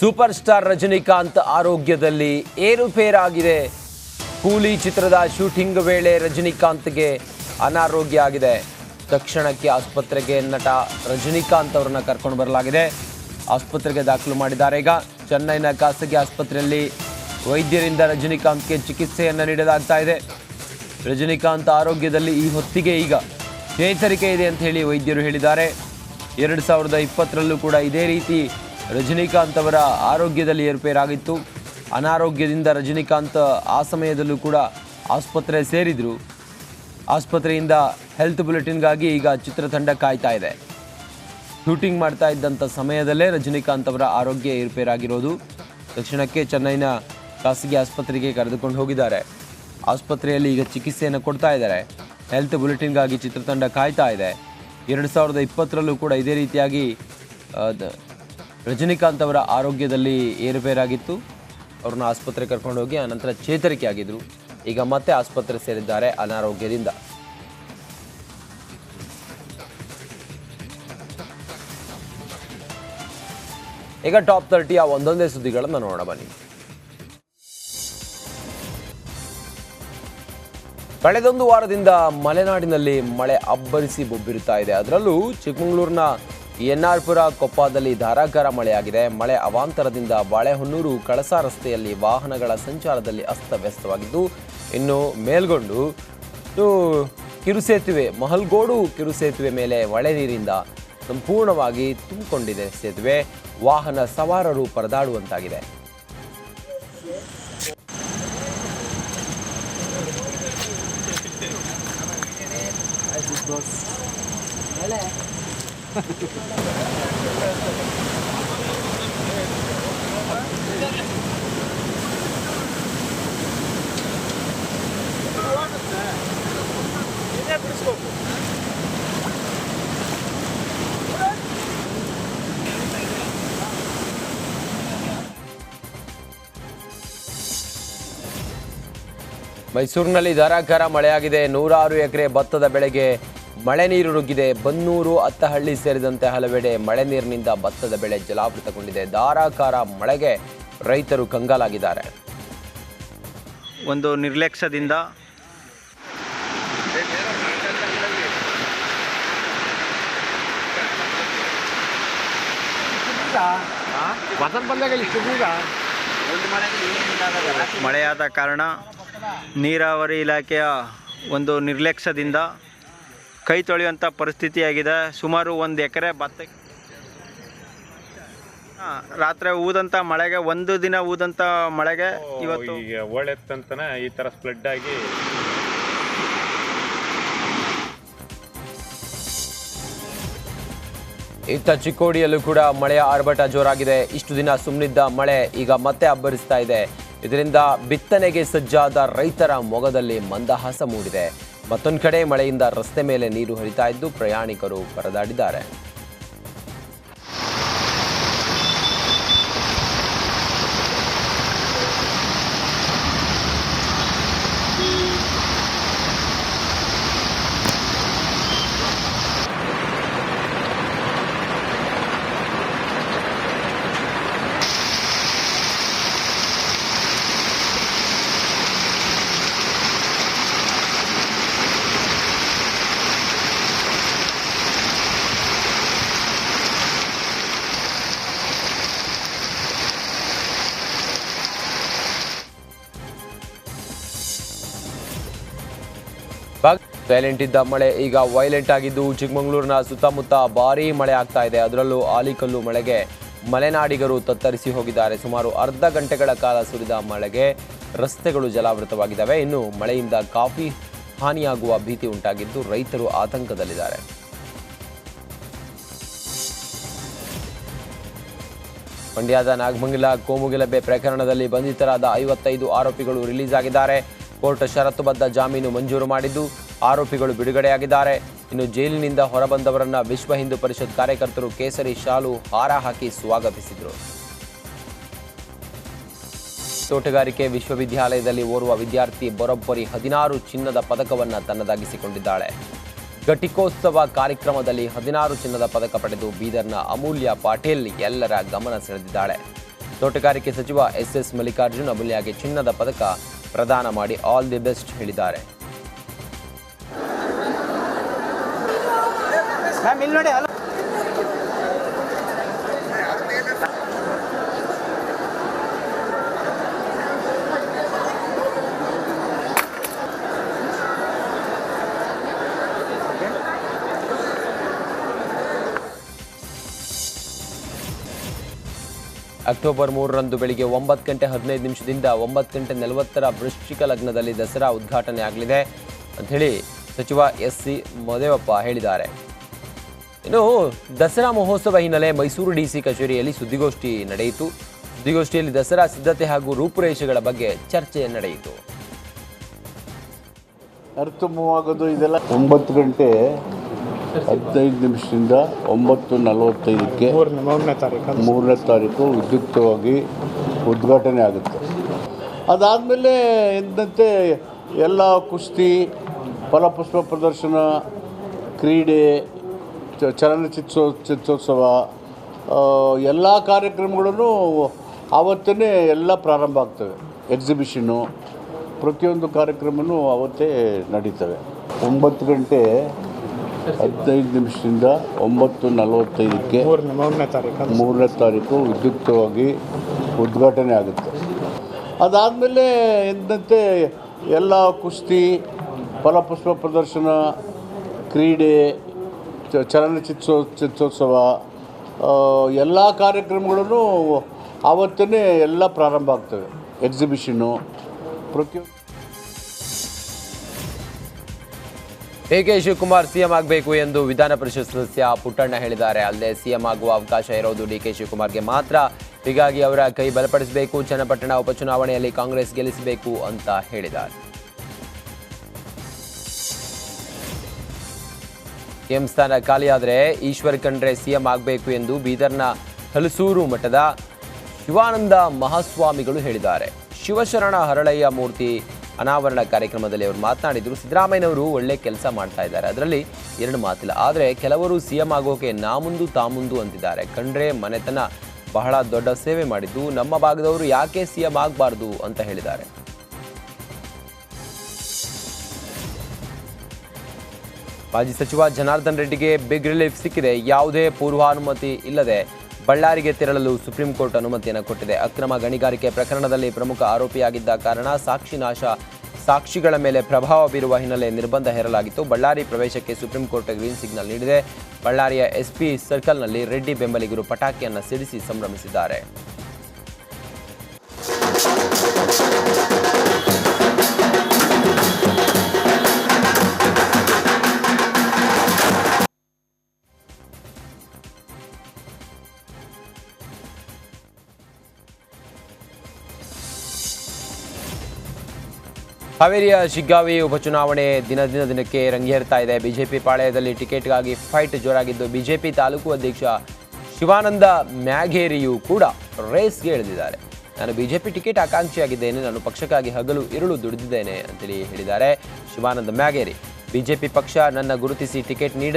Super star Rajinikanth ಆರೋಗ್ಯದಲ್ಲಿ ಏರುಪೇರಾಗಿದೆ. ಕೂಲಿ ಚಿತ್ರದ ಶೂಟಿಂಗ್ ವೇಳೆ ರಜನಿಕಾಂತ್ಗೆ ಅನಾರೋಗ್ಯ ಆಗಿದೆ ತಕ್ಷಣಕ್ಕೆ ಆಸ್ಪತ್ರೆಗೆ ನಟ ರಜನಿಕಾಂತ್ ಅವರನ್ನು ಕರ್ಕೊಂಡು ಬರಲಾಗಿದೆ. ಆಸ್ಪತ್ರೆಗೆ ದಾಖಲು ಮಾಡಿದ್ದಾರೆ. ಈಗ ಚೆನ್ನೈನ ಖಾಸಗಿ ಆಸ್ಪತ್ರೆಯಲ್ಲಿ ವೈದ್ಯರಿಂದ ರಜನಿಕಾಂತ್ಗೆ ಚಿಕಿತ್ಸೆಯನ್ನು ನೀಡಲಾಗ್ತಾ ಇದೆ. ರಜನಿಕಾಂತ್ ಆರೋಗ್ಯದಲ್ಲಿ ಈ ಹೊತ್ತಿಗೆ ಈಗ ಚೇತರಿಕೆ ಇದೆ ಅಂತ ಹೇಳಿ ವೈದ್ಯರು ಹೇಳಿದ್ದಾರೆ. ಎರಡು ಸಾವಿರದ ಇಪ್ಪತ್ತರಲ್ಲೂ ಕೂಡ ಇದೇ ರೀತಿ ರಜನಿಕಾಂತ್ ಅವರ ಆರೋಗ್ಯದಲ್ಲಿ ಏರ್ಪೇರಾಗಿತ್ತು. ಅನಾರೋಗ್ಯದಿಂದ ರಜನಿಕಾಂತ್ ಆ ಸಮಯದಲ್ಲೂ ಕೂಡ ಆಸ್ಪತ್ರೆ ಸೇರಿದರು. ಆಸ್ಪತ್ರೆಯಿಂದ ಹೆಲ್ತ್ ಬುಲೆಟಿನ್ಗಾಗಿ ಈಗ ಚಿತ್ರತಂಡ ಕಾಯ್ತಾ ಇದೆ. ಶೂಟಿಂಗ್ ಮಾಡ್ತಾ ಇದ್ದಂಥ ಸಮಯದಲ್ಲೇ ರಜನಿಕಾಂತ್ ಅವರ ಆರೋಗ್ಯ ಏರ್ಪೇರಾಗಿರೋದು. ತಕ್ಷಣಕ್ಕೆ ಚೆನ್ನೈನ ಖಾಸಗಿ ಆಸ್ಪತ್ರೆಗೆ ಕರೆದುಕೊಂಡು ಹೋಗಿದ್ದಾರೆ. ಆಸ್ಪತ್ರೆಯಲ್ಲಿ ಈಗ ಚಿಕಿತ್ಸೆಯನ್ನು ಕೊಡ್ತಾ ಇದ್ದಾರೆ. ಹೆಲ್ತ್ ಬುಲೆಟಿನ್ಗಾಗಿ ಚಿತ್ರತಂಡ ಕಾಯ್ತಾ ಇದೆ. ಎರಡು ಸಾವಿರದ ಇಪ್ಪತ್ತರಲ್ಲೂ ಕೂಡ ಇದೇ ರೀತಿಯಾಗಿ ರಜನಿಕಾಂತ್ ಅವರ ಆರೋಗ್ಯದಲ್ಲಿ ಏರುಪೇರಾಗಿತ್ತು. ಅವ್ರನ್ನ ಆಸ್ಪತ್ರೆಗೆ ಕರ್ಕೊಂಡು ಹೋಗಿ, ಆನಂತರ ಚೇತರಿಕೆ ಆಗಿದ್ರು. ಈಗ ಮತ್ತೆ ಆಸ್ಪತ್ರೆ ಸೇರಿದ್ದಾರೆ ಅನಾರೋಗ್ಯದಿಂದ. ಈಗ ಟಾಪ್ ತರ್ಟಿಯ ಒಂದೊಂದೇ ಸುದ್ದಿಗಳನ್ನು ನೋಡೋಣ ಬನ್ನಿ. ಕಳೆದೊಂದು ವಾರದಿಂದ ಮಲೆನಾಡಿನಲ್ಲಿ ಮಳೆ ಅಬ್ಬರಿಸಿ ಬೊಬ್ಬಿರುತ್ತಾ ಇದೆ. ಅದರಲ್ಲೂ ಚಿಕ್ಕಮಗಳೂರಿನ ಎನ್ ಆರ್ ಕೊಪ್ಪದಲ್ಲಿ ಧಾರಾಕಾರ ಮಳೆಯಾಗಿದೆ. ಮಳೆ ಅವಾಂತರದಿಂದ ಬಾಳೆಹೊನ್ನೂರು ಕಳಸಾ ರಸ್ತೆಯಲ್ಲಿ ವಾಹನಗಳ ಸಂಚಾರದಲ್ಲಿ ಅಸ್ತವ್ಯಸ್ತವಾಗಿದ್ದು, ಇನ್ನು ಮೇಲ್ಗೊಂಡು ಕಿರುಸೇತುವೆ, ಮಹಲ್ಗೋಡು ಕಿರುಸೇತುವೆ ಮೇಲೆ ಮಳೆ ನೀರಿಂದ ಸಂಪೂರ್ಣವಾಗಿ ತುಂಬಿಕೊಂಡಿದೆ ಸೇತುವೆ. ವಾಹನ ಸವಾರರು ಪರದಾಡುವಂತಾಗಿದೆ. ಮೈಸೂರಿನಲ್ಲಿ ಧಾರಾಕಾರ ಮಳೆಯಾಗಿದೆ. ನೂರಾರು ಎಕರೆ ಭತ್ತದ ಬೆಳೆಗೆ ಮಳೆ ನೀರು ನುಗ್ಗಿದೆ ಬನ್ನೂರು, ಅತ್ತಹಳ್ಳಿ ಸೇರಿದಂತೆ ಹಲವೆಡೆ ಮಳೆ ನೀರಿನಿಂದ ಭತ್ತದ ಬೆಳೆ ಜಲಾವೃತಗೊಂಡಿದೆ. ಧಾರಾಕಾರ ಮಳೆಗೆ ರೈತರು ಕಂಗಾಲಾಗಿದ್ದಾರೆ. ಒಂದು ನಿರ್ಲಕ್ಷ್ಯದಿಂದ ಮಳೆಯಾದ ಕಾರಣ ನೀರಾವರಿ ಇಲಾಖೆಯ ಒಂದು ನಿರ್ಲಕ್ಷ್ಯದಿಂದ ಕೈ ತೊಳೆಯುವಂಥ ಪರಿಸ್ಥಿತಿಯಾಗಿದೆ ಸುಮಾರು ಒಂದು ಎಕರೆ ಭತ್ತ ರಾತ್ರಿ ಊದಂಥ ಮಳೆಗೆ ಒಂದು ದಿನ ಊದಂಥ ಮಳೆಗೆ ಇವತ್ತು ಈಗ ಒಳ್ಳೆತ್ತಂತನ ಈ ಥರ ಸ್ಪ್ಲೆಡ್ ಆಗಿ ಇತ್ತ ಚಿಕ್ಕೋಡಿಯಲ್ಲೂ ಕೂಡ ಮಳೆಯ ಆರ್ಭಟ ಜೋರಾಗಿದೆ. ಇಷ್ಟು ದಿನ ಸುಮ್ಮನಿದ್ದ ಮಳೆ ಈಗ ಮತ್ತೆ ಅಬ್ಬರಿಸ್ತಾ ಇದೆ. ಇದರಿಂದ ಬಿತ್ತನೆಗೆ ಸಜ್ಜಾದ ರೈತರ ಮೊಗದಲ್ಲಿ ಮಂದಹಾಸ ಮೂಡಿದೆ. ಮತ್ತೊಂದು ಕಡೆ ಮಳೆಯಿಂದ ರಸ್ತೆ ಮೇಲೆ ನೀರು ಹರಿತಾ ಇದ್ದು ಪ್ರಯಾಣಿಕರು ಪರದಾಡಿದ್ದಾರೆ. ಸೈಲೆಂಟ್ ಇದ್ದ ಮಳೆ ಈಗ ವೈಲೆಂಟ್ ಆಗಿದ್ದು ಚಿಕ್ಕಮಗಳೂರಿನ ಸುತ್ತಮುತ್ತ ಭಾರಿ ಮಳೆ ಆಗ್ತಾ ಇದೆ. ಅದರಲ್ಲೂ ಆಲಿಕಲ್ಲು ಮಳೆಗೆ ಮಲೆನಾಡಿಗರು ತತ್ತರಿಸಿ ಹೋಗಿದ್ದಾರೆ. ಸುಮಾರು ಅರ್ಧ ಗಂಟೆಗಳ ಕಾಲ ಸುರಿದ ಮಳೆಗೆ ರಸ್ತೆಗಳು ಜಲಾವೃತವಾಗಿದ್ದಾವೆ. ಇನ್ನು ಮಳೆಯಿಂದ ಕಾಫಿ ಹಾನಿಯಾಗುವ ಭೀತಿ ಉಂಟಾಗಿದ್ದು ರೈತರು ಆತಂಕದಲ್ಲಿದ್ದಾರೆ. ಮಂಡ್ಯದ ನಾಗಮಂಗಲ, ಕೋಮುಗಿಲಬೆ ಪ್ರಕರಣದಲ್ಲಿ ಬಂಧಿತರಾದ ಐವತ್ತೈದು ಆರೋಪಿಗಳು ರಿಲೀಸ್ ಆಗಿದ್ದಾರೆ. ಕೋರ್ಟ್ ಷರತ್ತುಬದ್ಧ ಜಾಮೀನು ಮಂಜೂರು ಮಾಡಿದ್ದು ಆರೋಪಿಗಳು ಬಿಡುಗಡೆಯಾಗಿದ್ದಾರೆ. ಇನ್ನು ಜೈಲಿನಿಂದ ಹೊರಬಂದವರನ್ನ ವಿಶ್ವ ಹಿಂದೂ ಪರಿಷತ್ ಕಾರ್ಯಕರ್ತರು ಕೇಸರಿ ಶಾಲು ಹಾರ ಹಾಕಿ ಸ್ವಾಗತಿಸಿದರು. ತೋಟಗಾರಿಕೆ ವಿಶ್ವವಿದ್ಯಾಲಯದಲ್ಲಿ ಓರ್ವ ವಿದ್ಯಾರ್ಥಿ ಬರೋಬ್ಬರಿ ಹದಿನಾರು ಚಿನ್ನದ ಪದಕವನ್ನು ತನ್ನದಾಗಿಸಿಕೊಂಡಿದ್ದಾಳೆ. ಘಟಿಕೋತ್ಸವ ಕಾರ್ಯಕ್ರಮದಲ್ಲಿ ಹದಿನಾರು ಚಿನ್ನದ ಪದಕ ಪಡೆದು ಬೀದರ್ನ ಅಮೂಲ್ಯ ಪಾಟೀಲ್ ಎಲ್ಲರ ಗಮನ ಸೆಳೆದಿದ್ದಾಳೆ. ತೋಟಗಾರಿಕೆ ಸಚಿವ ಎಸ್ ಎಸ್ ಮಲ್ಲಿಕಾರ್ಜುನ್ ಅಮೂಲ್ಯಗೆ ಚಿನ್ನದ ಪದಕ ಪ್ರದಾನ ಮಾಡಿ ಆಲ್ ದಿ ಬೆಸ್ಟ್ ಹೇಳಿದ್ದಾರೆ. ಅಕ್ಟೋಬರ್ ಮೂರರಂದು ಬೆಳಿಗ್ಗೆ ಒಂಬತ್ತು ಗಂಟೆ ಹದಿನೈದು ನಿಮಿಷದಿಂದ ಒಂಬತ್ತು ಗಂಟೆ ನಲವತ್ತರ ವೃಶ್ಚಿಕ ಲಗ್ನದಲ್ಲಿ ದಸರಾ ಉದ್ಘಾಟನೆ ಆಗಲಿದೆ ಅಂಥೇಳಿ ಸಚಿವ ಎಸ್ ಸಿ ಮದೇವಪ್ಪ ಹೇಳಿದ್ದಾರೆ. ಇನ್ನು ದಸರಾ ಮಹೋತ್ಸವ ಹಿನ್ನೆಲೆ ಮೈಸೂರು ಡಿ ಸಿ ಕಚೇರಿಯಲ್ಲಿ ಸುದ್ದಿಗೋಷ್ಠಿ ನಡೆಯಿತು. ಸುದ್ದಿಗೋಷ್ಠಿಯಲ್ಲಿ ದಸರಾ ಸಿದ್ಧತೆ ಹಾಗೂ ರೂಪುರೇಷೆಗಳ ಬಗ್ಗೆ ಚರ್ಚೆ ನಡೆಯಿತು. ಅರ್ಥಮವಾಗೋದು ಮೂವ್ ಇದೆಲ್ಲ ಒಂಬತ್ತು ಗಂಟೆ ಹದಿನೈದು ನಿಮಿಷದಿಂದ ಒಂಬತ್ತು ನಲವತ್ತೈದಕ್ಕೆ ಮೂರನೇ ತಾರೀಕು ಮೂರನೇ ತಾರೀಕು ವಿದ್ಯುಕ್ತವಾಗಿ ಉದ್ಘಾಟನೆ ಆಗುತ್ತೆ. ಅದಾದಮೇಲೆ ಎಂದಂತೆ ಎಲ್ಲ ಕುಸ್ತಿ ಫಲಪುಷ್ಪ ಪ್ರದರ್ಶನ ಕ್ರೀಡೆ ಚ- ಚಲನಚಿತ್ರೋ ಚಿತ್ರೋತ್ಸವ ಎಲ್ಲ ಕಾರ್ಯಕ್ರಮಗಳನ್ನು ಆವತ್ತೇ ಎಲ್ಲ ಪ್ರಾರಂಭ ಆಗ್ತವೆ. ಎಕ್ಸಿಬಿಷನ್ನು ಪ್ರತಿಯೊಂದು ಕಾರ್ಯಕ್ರಮವೂ ಅವತ್ತೇ ನಡೀತವೆ. ಒಂಬತ್ತು ಗಂಟೆ ಹದಿನೈದು ನಿಮಿಷದಿಂದ ಒಂಬತ್ತು ನಲವತ್ತೈದಕ್ಕೆ ಮೂರನೇ ತಾರೀಕು ವಿದ್ಯುಕ್ತವಾಗಿ ಉದ್ಘಾಟನೆ ಆಗುತ್ತೆ. ಅದಾದಮೇಲೆ ಎಂದಂತೆ ಎಲ್ಲ ಕುಸ್ತಿ, ಫಲಪುಷ್ಪ ಪ್ರದರ್ಶನ, ಕ್ರೀಡೆ ಚಲನಚಿತ್ರೋ, ಚಿತ್ರೋತ್ಸವ ಎಲ್ಲ ಕಾರ್ಯಕ್ರಮಗಳನ್ನು ಆವತ್ತೇ ಎಲ್ಲ ಪ್ರಾರಂಭ ಆಗ್ತವೆ. ಎಕ್ಸಿಬಿಷನ್ನು ಪ್ರತಿಯೊಂದು ಕೆ ಶಿವಕುಮಾರ್ ಸಿಎಂ ಆಗಬೇಕು ಎಂದು ವಿಧಾನ ಪರಿಷತ್ ಸದಸ್ಯ ಪುಟ್ಟಣ್ಣ ಹೇಳಿದ್ದಾರೆ. ಅಲ್ಲದೆ ಸಿಎಂ ಆಗುವ ಅವಕಾಶ ಇರೋದು ಡಿ ಕೆ ಶಿವಕುಮಾರ್ಗೆ ಮಾತ್ರ. ಹೀಗಾಗಿ ಅವರ ಕೈ ಬಲಪಡಿಸಬೇಕು, ಚನ್ನಪಟ್ಟಣ ಉಪಚುನಾವಣೆಯಲ್ಲಿ ಕಾಂಗ್ರೆಸ್ ಗೆಲ್ಲಿಸಬೇಕು ಅಂತ ಹೇಳಿದ್ದಾರೆ. ಸಿಎಂ ಸ್ಥಾನ ಖಾಲಿಯಾದರೆ ಈಶ್ವರ್ ಖಂಡ್ರೆ ಸಿಎಂ ಆಗಬೇಕು ಎಂದು ಬೀದರ್ನ ಹಲಸೂರು ಮಠದ ಶಿವಾನಂದ ಮಹಾಸ್ವಾಮಿಗಳು ಹೇಳಿದ್ದಾರೆ. ಶಿವಶರಣ ಹರಳಯ್ಯ ಮೂರ್ತಿ ಅನಾವರಣ ಕಾರ್ಯಕ್ರಮದಲ್ಲಿ ಅವರು ಮಾತನಾಡಿದರು. ಸಿದ್ದರಾಮಯ್ಯನವರು ಒಳ್ಳೆ ಕೆಲಸ ಮಾಡ್ತಾ ಇದ್ದಾರೆ. ಅದರಲ್ಲಿ ಎರಡು ಮಾತಿಲ್ಲ. ಆದರೆ ಕೆಲವರು ಸಿಎಂ ಆಗೋಕೆ ನಾ ಮುಂದು ತಾ ಮುಂದು ಅಂತಿದ್ದಾರೆ. ಕಂಡ್ರೆ ಮನೆತನ ಬಹಳ ದೊಡ್ಡ ಸೇವೆ ಮಾಡಿದ್ದು, ನಮ್ಮ ಭಾಗದವರು ಯಾಕೆ ಸಿಎಂ ಆಗಬಾರ್ದು ಅಂತ ಹೇಳಿದ್ದಾರೆ. ಮಾಜಿ ಸಚಿವ ಜನಾರ್ದನ್ ರೆಡ್ಡಿಗೆ ಬಿಗ್ ರಿಲೀಫ್ ಸಿಕ್ಕಿದೆ. ಯಾವುದೇ ಪೂರ್ವಾನುಮತಿ ಇಲ್ಲದೆ ಬಳ್ಳಾರಿಗೆ ತೆರಳಲು ಸುಪ್ರೀಂ ಕೋರ್ಟ್ ಅನುಮತಿಯನ್ನು ಕೊಟ್ಟಿದೆ. ಅಕ್ರಮ ಗಣಿಗಾರಿಕೆ ಪ್ರಕರಣದಲ್ಲಿ ಪ್ರಮುಖ ಆರೋಪಿಯಾಗಿದ್ದ ಕಾರಣ ಸಾಕ್ಷಿ ನಾಶ. ಸಾಕ್ಷಿಗಳ ಮೇಲೆ ಪ್ರಭಾವ ಬೀರುವ ಹಿನ್ನೆಲೆ ನಿರ್ಬಂಧ ಹೇರಲಾಗಿತ್ತು. ಬಳ್ಳಾರಿ ಪ್ರವೇಶಕ್ಕೆ ಸುಪ್ರೀಂ ಕೋರ್ಟ್ ಗ್ರೀನ್ ಸಿಗ್ನಲ್ ನೀಡಿದೆ. ಬಳ್ಳಾರಿಯ ಎಸ್ಪಿ ಸರ್ಕಲ್ನಲ್ಲಿ ರೆಡ್ಡಿ ಬೆಂಬಲಿಗರು ಪಟಾಕಿಯನ್ನು ಸಿಡಿಸಿ ಸಂಭ್ರಮಿಸಿದ್ದಾರೆ. ಹಾವೇರಿಯ ಶಿಗ್ಗಾವಿ ಉಪಚುನಾವಣೆ ದಿನ ದಿನ ದಿನಕ್ಕೆ ರಂಗೇರ್ತಾ ಇದೆ. ಬಿಜೆಪಿ ಪಾಳೆಯದಲ್ಲಿ ಟಿಕೆಟ್ಗಾಗಿ ಫೈಟ್ ಜೋರಾಗಿದ್ದು, ಬಿಜೆಪಿ ತಾಲೂಕು ಅಧ್ಯಕ್ಷ ಶಿವಾನಂದ ಮ್ಯಾಘೇರಿಯು ಕೂಡ ರೇಸ್ಗೆ ಇಳಿದಿದ್ದಾರೆ. ನಾನು ಬಿಜೆಪಿ ಟಿಕೆಟ್ ಆಕಾಂಕ್ಷಿಯಾಗಿದ್ದೇನೆ, ನಾನು ಪಕ್ಷಕ್ಕಾಗಿ ಹಗಲು ಇರುಳು ದುಡಿದಿದ್ದೇನೆ ಅಂತೇಳಿ ಹೇಳಿದ್ದಾರೆ ಶಿವಾನಂದ ಮ್ಯಾಗೇರಿ ಬಿಜೆಪಿ ಪಕ್ಷ ನನ್ನ ಗುರುತಿಸಿ ಟಿಕೆಟ್ ನೀಡುತ್ತೆ